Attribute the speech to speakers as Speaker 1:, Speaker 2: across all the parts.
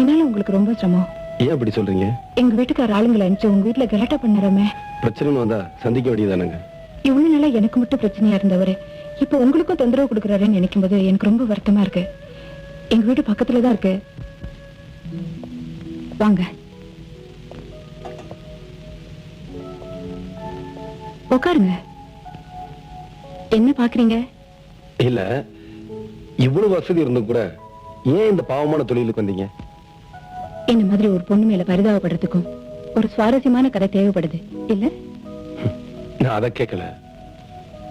Speaker 1: என்னால உங்களுக்கு ரொம்ப சிரமம்
Speaker 2: ஏன் அப்படி சொல்றீங்க?
Speaker 1: எங்க வீட்டுக்கார ஆளுங்களை அனுப்பிச்சு உங்க வீட்டுல கலட்டா பண்ணுறமே.
Speaker 2: பிரச்சனைன்னு வந்தா சந்திக்க வேண்டியதானங்க
Speaker 1: இவ்வளவு நாளா எனக்கு மட்டும் பிரச்சனையா இருந்தவரு. இப்ப உங்களுக்கும் தொந்தரவு கொடுக்குறாருன்னு நினைக்கும் போது எனக்கு ரொம்ப வருத்தமா இருக்கு. எங்க வீடு பக்கத்துல தான் இருக்கு. வாங்க. உட்காருங்க என்ன பாக்குறீங்க?
Speaker 2: இல்ல இவ்வளவு வசதி இருந்தும் கூட ஏன் இந்த பாவமான தொழிலுக்கு வந்தீங்க?
Speaker 1: என்ன மாதிரி ஒரு பொண்ணு மேல பரிதாபப்படுறதுக்கும் ஒரு சுவாரஸ்யமான கதை தேவைப்படுது. இல்ல?
Speaker 2: நான் அதை கேட்கல.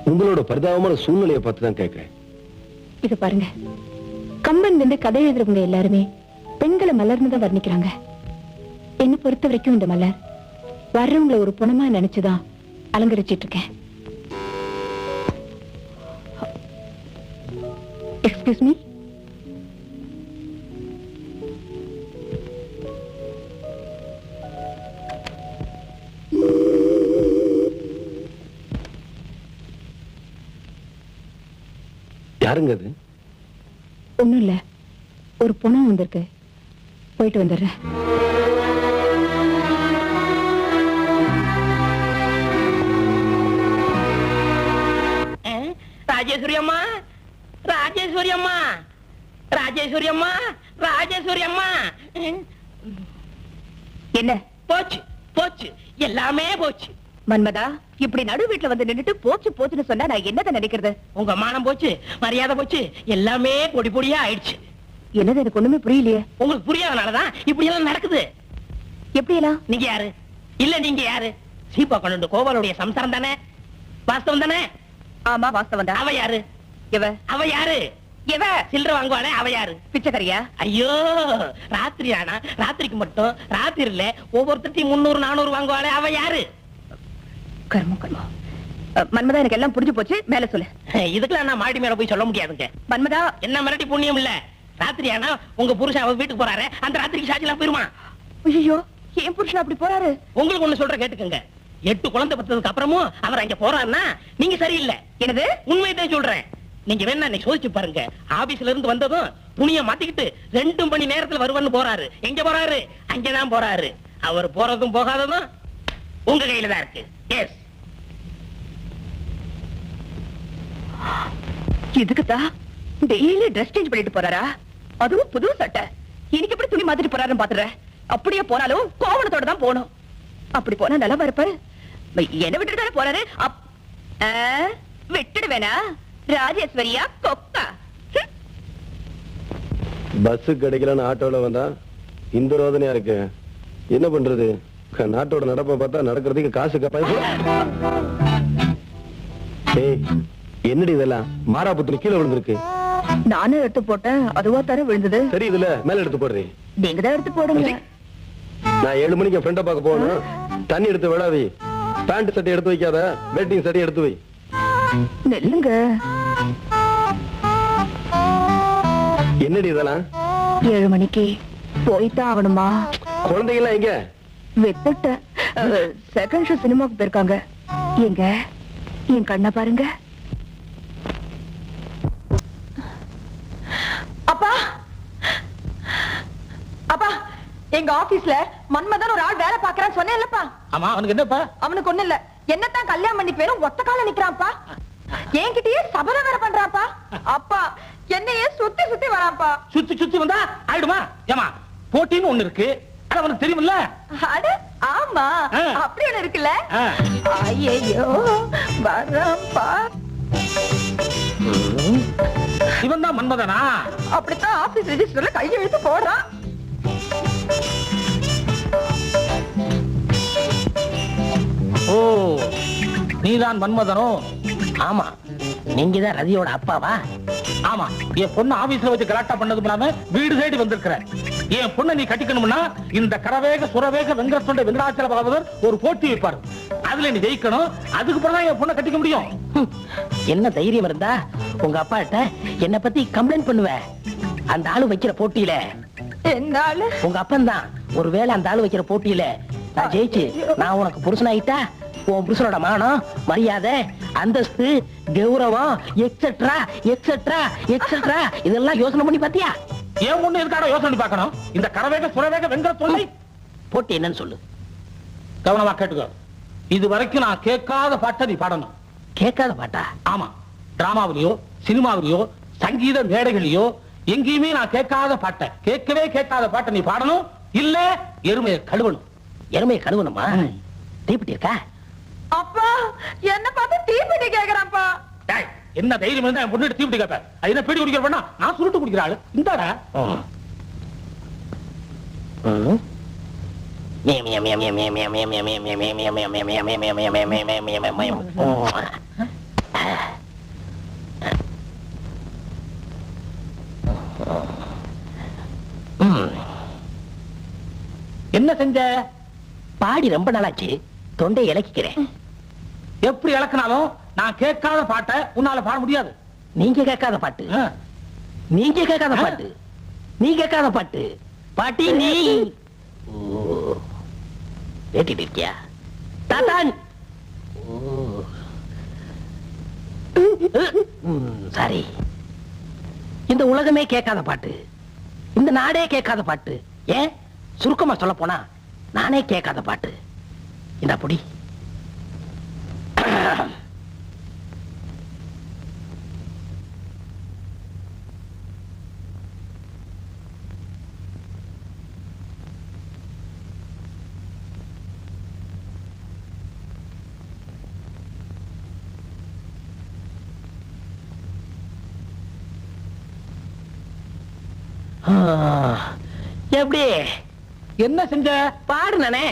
Speaker 2: உங்களோட பரிதாபமான சூழ்நிலையை பார்த்து தான் கேட்கிறேன்.
Speaker 1: இது பாருங்க. கம்பன் வந்து கதை எழுதுறவங்க எல்லாருமே பெண்களை மலர்னு தான் வர்ணிக்கிறாங்க. என்ன பொறுத்த வரைக்கும் இந்த மலர் வர்றவங்கள ஒரு புணமா நினைச்சுதான் அலங்கரிச்சிட்டு இருக்கேன். எக்ஸ்கியூஸ் மீ
Speaker 2: யாருங்க அது?
Speaker 1: ஒண்ணும் இல்ல. ஒரு புணம் வந்திருக்கு. போயிட்டு வந்துடுறேன்.
Speaker 3: ராஜேஸ்வரி அம்மா ராஜேஸ்வரி அம்மா ராஜேஸ்வரி அம்மா ராஜேஸ்வரி அம்மா
Speaker 1: என்ன?
Speaker 3: போச்சு போச்சு. எல்லாமே போச்சு.
Speaker 1: மன்மதா இப்படி நடு வீட்டுல வந்து நின்னுட்டு போச்சு போச்சுன்னு சொன்னா நான் என்னத நினைக்கிறது?
Speaker 3: உங்க மானம் போச்சு மரியாதை போச்சு எல்லாமே பொடி பொடியா ஆயிடுச்சு.
Speaker 1: என்னது எனக்கு ஒண்ணுமே புரியலையே.
Speaker 3: உங்களுக்கு புரியாதனாலதான் இப்படி எல்லாம் நடக்குது.
Speaker 1: எப்படி எல்லாம்
Speaker 3: நீங்க யாரு? இல்ல நீங்க யாரு? சீப்பா கொண்டு கோபாலுடைய சம்சாரம் தானே? வாஸ்தவம் தானே?
Speaker 1: ஆமா வாஸ்தவம் தான்.
Speaker 3: அவ யாரு?
Speaker 1: இவ
Speaker 3: அவ யாரு?
Speaker 1: இவ
Speaker 3: சில்லற வாங்குவானே அவ யாரு?
Speaker 1: பிச்சைக்கரியா?
Speaker 3: ஐயோ ராத்திரி ஆனா ராத்திரிக்கு மட்டும் ராத்திரில ஒவ்வொருத்தரையும் முன்னூறு நானூறு வாங்குவாளே அவ யாரு?
Speaker 1: கர்மம் கர்மம் மன்மதா எனக்கு எல்லாம் புரிஞ்சு போச்சு. மேல சொல்லு.
Speaker 3: இதுக்கெல்லாம் நான் மாடி மேல போய் சொல்ல முடியாதுங்க.
Speaker 1: மன்மதா.
Speaker 3: என்ன மிரட்டி புண்ணியம் இல்ல? ராத்திரி ஆனா உங்க புருஷன் அவ வீட்டுக்கு போறாரு. அந்த ராத்திரிக்கு சாட்சிலாம் போயிருமா?
Speaker 1: ஐயோ ஏன் புருஷன் அப்படி போறாரு?
Speaker 3: உங்களுக்கு ஒண்ணு சொல்ற கேட்டுக்கங்க. எட்டு குழந்தை பத்ததுக்கு அப்புறமும் அவர் அங்க போறாருன்னா நீங்க சரியில்லை.
Speaker 1: என்னது?
Speaker 3: உண்மையதான் சொல்றேன். நீங்க வேணா இன்னைக்கு சோதிச்சு பாருங்க. ஆபீஸ்ல இருந்து வந்ததும் துணியை மாத்திக்கிட்டு ரெண்டு மணி நேரத்துல வருவன்னு போறாரு. எங்க போறாரு? அங்கதான் போறாரு. அவர் போறதும் போகாததும் உங்க கையில தான் இருக்கு. எஸ்
Speaker 1: இதுக்குதான் டெய்லி ட்ரெஸ் சேஞ்ச் பண்ணிட்டு போறாரா? அதுவும் புது சட்டை. இன்னைக்கு எப்படி துணி மாத்திட்டு போறாருன்னு பாத்துறேன் அப்படியே போனாலும் கோவணத்தோட தான் போகணும். அப்படி போனா நல்லா இருப்பாரு? என்ன விட்டுட்டு தானே போறாரு? விட்டுடுவேனா? ராஜேஸ்வரியா கொக்கா.
Speaker 2: பஸ் கிடைக்கலன்னு ஆட்டோல வந்தா இந்த ரோதனையா இருக்கு. என்ன பண்றது? நாட்டோட நடப்பை பார்த்தா நடக்கிறதுக்கு காசு கப்பாய் என்னடி இதெல்லாம்? மாறாபுத்திரி கீழே விழுந்திருக்கு.
Speaker 1: நானும் எடுத்து போட்டேன். அதுவா தர விழுந்தது.
Speaker 2: சரி இதுல மேல எடுத்து போடுறீ.
Speaker 1: நீங்க தான் எடுத்து போடுங்க.
Speaker 2: நான் ஏழு மணிக்கு ஃப்ரெண்ட பார்க்க போகணும். தண்ணி எடுத்து விடாவி பேண்ட் சட்டை எடுத்து வைக்காத. வெட்டிங் சட்டை எடுத்து வை.
Speaker 1: நெல்லுங்க.
Speaker 2: என்னடி இதெல்லாம்?
Speaker 1: ஏழு மணிக்கு போய்தான் ஆகணுமா?
Speaker 2: குழந்தைங்களாம் எங்க?
Speaker 1: வித்துட்டேன். செகண்ட் ஷோ சினிமாக்கு போயிருக்காங்க. எங்க? என் கண்ணை பாருங்க
Speaker 4: அப்பா அப்பா எங்க ஆபீஸ்ல மன்மதன் ஒரு ஆள் வேலை பாக்குறான்னு சொன்னேன்லப்பா.
Speaker 3: ஆமா அவனுக்கு என்னப்பா?
Speaker 4: அவனுக்கு ஒண்ணு இல்ல. என்னத்தான் கல்யாணம் பண்ணி பேரும் ஒத்த கால நிக்கிறான்ப்பா. என்கிட்டயே சபதம் வேற பண்றான்ப்பா அப்பா என்னையே சுத்தி சுத்தி வரான்ப்பா.
Speaker 3: சுத்தி சுத்தி வந்தா ஆயிடுமா? ஏமா போட்டின்னு ஒண்ணு இருக்கு. அது அவனுக்கு தெரியுமில்ல?
Speaker 4: அட ஆமா. அப்படி ஒண்ணு இருக்குல்ல. ஐயோ வரான்ப்பா.
Speaker 3: இவன் தான் மன்மதனா?
Speaker 4: அப்படித்தான் ஆபீஸ் ரெஜிஸ்டர்ல கையெழுத்து போடுறான்.
Speaker 3: நீதான் மன்மதனோ? ஆமா. நீங்க தான் ரதியோட அப்பாவா? ஆமா. என் பொண்ணு ஆபீஸ்ல வச்சு கலாட்டா பண்ணதும் இல்லாம வீடு தேடி வந்திருக்கிற என் பொண்ணை நீ கட்டிக்கணும்னா இந்த கரவேக சுரவேக வெங்கடத்தொண்டை வெங்கடாச்சல பாகவதர் ஒரு போட்டி வைப்பாரு. அதுல நீ ஜெயிக்கணும். அதுக்கு பிறகு என் பொண்ணை கட்டிக்க முடியும். என்ன தைரியம் இருந்தா உங்க அப்பாட்ட என்ன பத்தி கம்ப்ளைண்ட் பண்ணுவ? அந்த ஆளு வைக்கிற போட்டியில. உங்க அப்பன் தான் ஒருவேளை அந்த ஆளு வைக்கிற போட்டியில நான் ஜெயிச்சு நான் உனக்கு புருஷனாயிட்டா உன் புருஷனோட மானம் மரியாதை அந்தஸ்து கௌரவம் எக்ஸெட்ரா எக்ஸெட்ரா எக்ஸெட்ரா இதெல்லாம் யோசனை பண்ணி பாத்தியா
Speaker 5: ஏன் ஒண்ணு இருக்காட யோசனை பார்க்கணும்? இந்த கரவேக சுரவேக வெங்கல தொல்லை.
Speaker 3: போட்டு என்னன்னு சொல்லு.
Speaker 5: கவனமா கேட்டுக்கோ. இது வரைக்கும் நான் கேட்காத பாட்டை நீ பாடணும்.
Speaker 3: கேட்காத பாட்டா?
Speaker 5: ஆமா. டிராமாவிலயோ சினிமாவிலயோ சங்கீத மேடைகளையோ எங்கேயுமே நான் கேட்காத பாட்டை கேட்கவே கேட்காத பாட்டை நீ பாடணும். இல்ல எருமையை கழுவணும்.
Speaker 3: எருமையை கழுவணுமா? தீப்பிட்டி இருக்கா
Speaker 4: அப்பா என்ன பார்த்து தீப்பெட்டி கேக்குறான்ப்பா
Speaker 5: டேய், என்ன தைரியம் இருந்தா என் பொண்ணு தீப்பிடி கேட்பேன் அது என்ன பீடி குடிக்கிற பண்ணா நான் சுருட்டு குடிக்கிற ஆளு இந்தாடா என்ன செஞ்ச
Speaker 3: பாடி ரொம்ப நாளாச்சு தொண்டை இலக்கிக்கிறேன்
Speaker 5: எப்படி இழக்கினாலும் நான் கேட்காத பாட்டை உன்னால பாட முடியாது.
Speaker 3: நீங்க கேட்காத பாட்டு. நீங்க கேட்காத பாட்டு. நீ கேட்காத பாட்டு. பாட்டி நீ. கேட்டுட்டு இருக்கியா? தாத்தான். சாரி. இந்த உலகமே கேட்காத பாட்டு. இந்த நாடே கேட்காத பாட்டு. ஏன்? சுருக்கமா சொல்ல போனா நானே கேட்காத பாட்டு. இந்த புடி. எப்படி?
Speaker 5: என்ன செஞ்ச?
Speaker 3: பாடுனே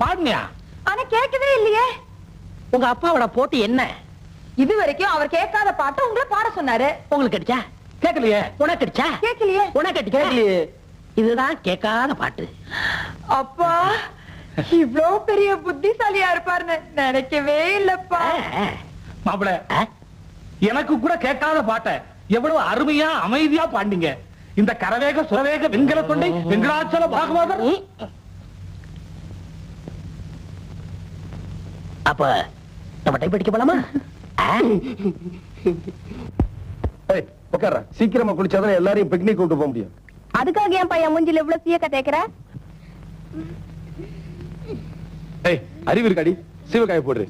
Speaker 5: பாடுனியா?
Speaker 4: ஆனா கேட்கவே இல்லையே.
Speaker 3: உங்க அப்பாவோட போட்டு என்ன?
Speaker 4: இது வரைக்கும் அவர் கேட்காத பாட்டை உங்களை பாட சொன்னாரு.
Speaker 3: உங்களுக்கு அடிச்சா?
Speaker 5: கேட்கலையே.
Speaker 3: உனக்கு அடிச்சா?
Speaker 4: கேட்கலையே.
Speaker 3: உனக்கு அடிச்சா இதுதான் கேட்காத பாட்டு.
Speaker 4: அப்பா இவ்ளோ பெரிய புத்திசாலியா இருப்பாருன்னு நினைக்கவே இல்லப்பா.
Speaker 5: மாப்பிள எனக்கு கூட கேட்காத பாட்டை எவ்வளவு அருமையா அமைதியா பாண்டிங்க இந்த கரவேக சுரவேக வெண்கல தொண்டை வெங்கடாச்சல பாகவதர்.
Speaker 3: அப்ப நம்ம டைப் அடிக்க போலாமா?
Speaker 2: உட்கார சீக்கிரமா குளிச்சாதான் எல்லாரையும் பிக்னிக் கூட்டு போக முடியும்.
Speaker 4: அதுக்காக என் பையன் மூஞ்சில இவ்வளவு தேய்க்கிற?
Speaker 2: ஏய் அறிவு இருக்காடி. சிவகாய போடுறு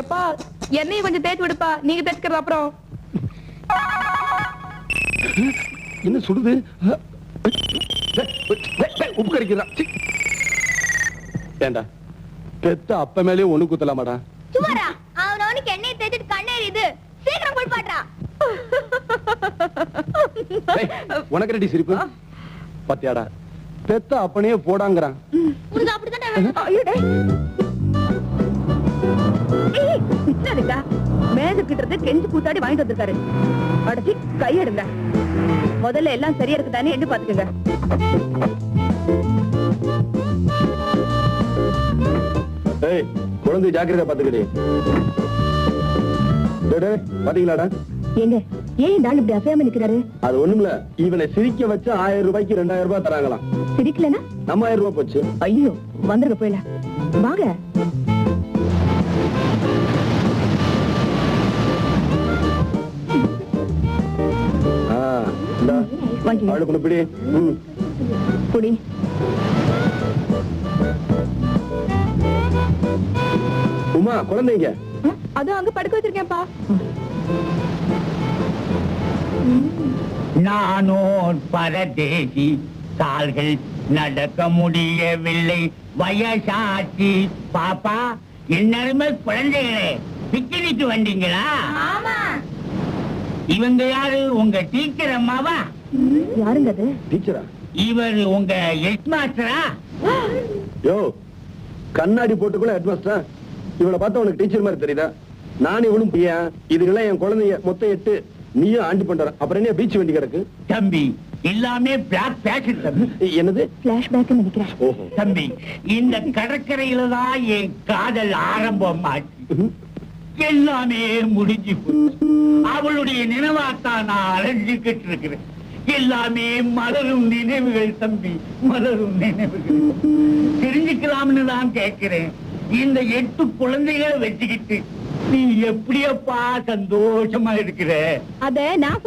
Speaker 1: எப்பா என்னையும் கொஞ்சம் தேய்ச்சி விடுப்பா நீங்க தேய்ச்சிக்கிறது அப்புறம்
Speaker 2: என்ன சுடுது டேய், டேய், டேய், உப்பு கறிக்கிறா ஏண்டா பெத்த அப்ப மேலயே ஒண்ணு குத்தலாமாடா
Speaker 6: சுமாரா அவனவனுக்கு எண்ணெய் தேய்ச்சிட்டு கண்ணேறிது சீக்கிரம் குளிப்பாட்றா
Speaker 2: உனக்கு ரெடி சிரிப்பு பாத்தியாடா பெத்த அப்பனையே போடாங்கறான்
Speaker 1: பிச்சாதுக்கா. மேதுக்கிட்ட இருந்து கெஞ்சி கூத்தாடி வாங்கிட்டு வந்திருக்காரு. அடச்சி கையெடுங்க. முதல்ல எல்லாம் சரியா இருக்குதானே எண்ணி பாத்துக்கங்க
Speaker 2: குழந்தை ஜாக்கிரதை பாத்துக்கடி டேய், டேய், பாத்தீங்களாடா?
Speaker 1: ஏங்க ஏன் ஆள் இப்படி அசையாம நிக்கிறாரு?
Speaker 2: அது ஒண்ணுமில்ல இவனை சிரிக்க வச்சு ஆயிரம் ரூபாய்க்கு ரெண்டாயிரம் ரூபாய் தராங்களாம்.
Speaker 1: சிரிக்கலனா
Speaker 2: நம்ம ஆயிரம் ரூபாய் போச்சு.
Speaker 1: ஐயோ வந்துருங்க போயில வாங்க.
Speaker 2: கொண்டு பிடி. ம்.
Speaker 1: குடி
Speaker 2: உமா குழந்தைங்க
Speaker 1: அது அங்க படுக்க வச்சிருக்கேன்ப்பா.
Speaker 7: நானோ பரதேசி கால்கள் நடக்க முடியவில்லை. வயசாச்சு. பாப்பா என்னருமே குழந்தைகளே பிக்னிக்கு வந்தீங்களா?
Speaker 6: ஆமா.
Speaker 7: இவங்க யாரு? உங்க டீச்சர் அம்மாவா?
Speaker 1: யாருங்க அது?
Speaker 2: டீச்சரா?
Speaker 7: இவர் உங்க ஹெட் மாஸ்டரா
Speaker 2: யோ கண்ணாடி போட்டுக்குள்ள ஹெட்மாஸ்டர்? இவளை பார்த்தா உனக்கு டீச்சர் மாதிரி தெரியுதா? நானும் இவனும் பையன். இதுக்கெல்லாம் என் குழந்தைய மொத்தம் எட்டு. நீயும் ஆண்டி பண்ற அப்புறம் என்ன பீச் வண்டி கிடக்கு?
Speaker 7: தம்பி எல்லாமே பிளாக் பேஷன் தம்பி.
Speaker 2: என்னது?
Speaker 4: பிளாஷ்பேக் நினைக்கிறேன்.
Speaker 2: ஓஹோ.
Speaker 7: தம்பி இந்த கடற்கரையில தான் என் காதல் ஆரம்பமாச்சு. எல்லாமே முடிஞ்சு அவளுடைய நினைவாத்தான் நான் அலைஞ்சுக்கிட்டு இருக்கிறேன். எல்லாமே மலரும் நினைவுகள் தம்பி மலரும் நினைவுகள். தெரிஞ்சுக்கலாம்னு தான் கேட்கிறேன். இந்த எட்டு குழந்தைகளை வச்சுக்கிட்டு நீ எப்படியப்பா சந்தோஷமா இருக்கிற?
Speaker 4: அத நான்